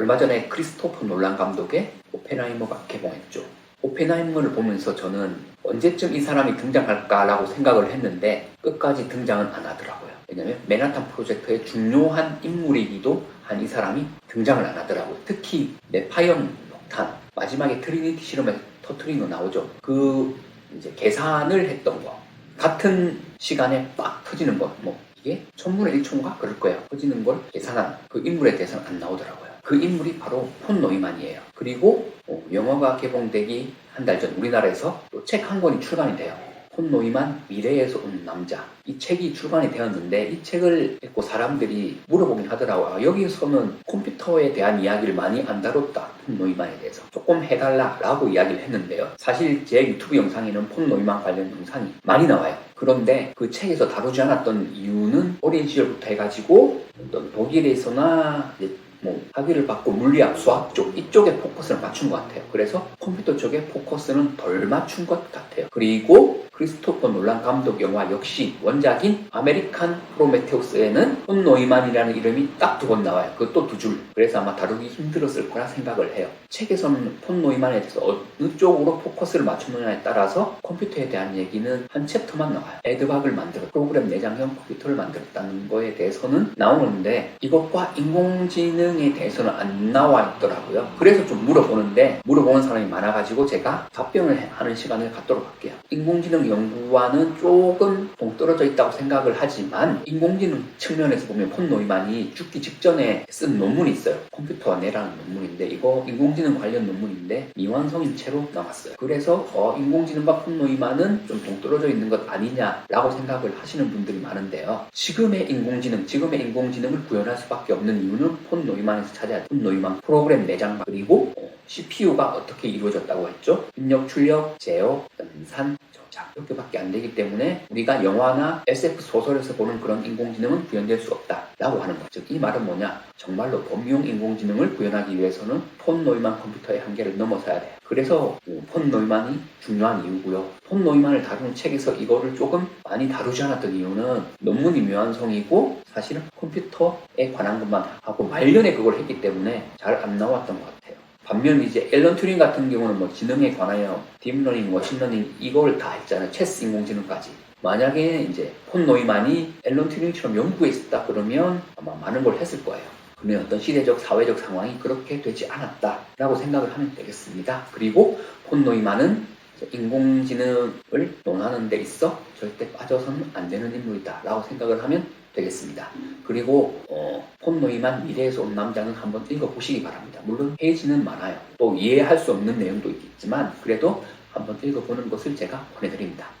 얼마 전에 크리스토퍼 놀란 감독의 오펜하이머가 개봉했죠. 오펜하이머를 보면서 저는 언제쯤 이 사람이 등장할까라고 생각을 했는데 끝까지 등장은 안 하더라고요. 왜냐면 맨하탄 프로젝트의 중요한 인물이기도 한 이 사람이 등장을 안 하더라고요. 특히 네파이언 폭탄 마지막에 트리니티 실험에 터트린 거 나오죠. 그 이제 계산을 했던 거 같은 시간에 빡 터지는 거 뭐 이게 천분의 1초인가 그럴 거예요. 터지는 걸 계산한 그 인물에 대해서는 안 나오더라고요. 그 인물이 바로 폰 노이만이에요. 그리고 어, 영화가 개봉되기 한 달 전 우리나라에서 또 책 한 권이 출간이 돼요. 폰 노이만 미래에서 온 남자 이 책이 출간이 되었는데 이 책을 읽고 사람들이 물어보긴 하더라고요. 아, 여기서는 컴퓨터에 대한 이야기를 많이 안 다뤘다. 폰 노이만에 대해서 조금 해달라 라고 이야기를 했는데요. 사실 제 유튜브 영상에는 폰 노이만 관련 영상이 많이 나와요. 그런데 그 책에서 다루지 않았던 이유는 어린 시절부터 해가지고 어떤 독일에서나 뭐 학위를 받고 물리학, 수학 쪽 이쪽에 포커스를 맞춘 것 같아요. 그래서 컴퓨터 쪽에 포커스는 덜 맞춘 것 같아요. 그리고 크리스토퍼 놀란 감독 영화 역시 원작인 아메리칸 프로메테우스에는 폰 노이만이라는 이름이 딱 두 번 나와요. 그것도 두 줄. 그래서 아마 다루기 힘들었을 거라 생각을 해요. 책에서는 폰 노이만에 대해서 어느 쪽으로 포커스를 맞추느냐에 따라서 컴퓨터에 대한 얘기는 한 챕터만 나와요. 에드박을 만들어 프로그램 내장형 컴퓨터를 만들었다는 거에 대해서는 나오는데 이것과 인공지능에 대해서는 안 나와 있더라고요. 그래서 좀 물어보는데 물어보는 사람이 많아가지고 제가 답변을 해- 하는 시간을 갖도록 할게요. 인공지능 연구와는 조금 동떨어져 있다고 생각을 하지만 인공지능 측면에서 보면 폰 노이만이 죽기 직전에 쓴 논문이 있어요. 컴퓨터와 내라는 논문인데 이거 인공지능 관련 논문인데 미완성인 채로 나왔어요. 그래서 어, 인공지능과 폰 노이만은 좀 동떨어져 있는 것 아니냐라고 생각을 하시는 분들이 많은데요. 지금의 인공지능, 지금의 인공지능을 구현할 수밖에 없는 이유는 폰 노이만에서 찾아야 폰 노이만 프로그램 내장 그리고 어, CPU가 어떻게 이루어졌다고 했죠? 입력, 출력, 제어, 연산, 저장 이렇게밖에 안 되기 때문에 우리가 영화나 SF 소설에서 보는 그런 인공지능은 구현될 수 없다라고 하는 거죠. 이 말은 뭐냐? 정말로 범용 인공지능을 구현하기 위해서는 폰 노이만 컴퓨터의 한계를 넘어서야 돼요. 그래서 어, 폰 노이만이 중요한 이유고요. 폰 노이만을 다루는 책에서 이거를 조금 많이 다루지 않았던 이유는 논문이 미완성이고 사실은 컴퓨터에 관한 것만 하고 말년에 그걸 했기 때문에 잘 안 나왔던 것 같아요. 반면 이제 앨런 튜링 같은 경우는 뭐 지능에 관하여 딥러닝, 머신러닝 이걸 다 했잖아요. 체스 인공지능까지. 만약에 이제 폰 노이만이 앨런 튜링처럼 연구에 있었다 그러면 아마 많은 걸 했을 거예요. 그러면 어떤 시대적, 사회적 상황이 그렇게 되지 않았다라고 생각을 하면 되겠습니다. 그리고 폰 노이만은 인공지능을 논하는 데 있어 절대 빠져서는 안 되는 인물이다 라고 생각을 하면 되겠습니다. 그리고 어, 폰 노이만 미래에서 온 남자는 한번 읽어보시기 바랍니다. 물론 페이지는 많아요. 또 이해할 수 없는 내용도 있겠지만 그래도 한번 읽어보는 것을 제가 권해드립니다.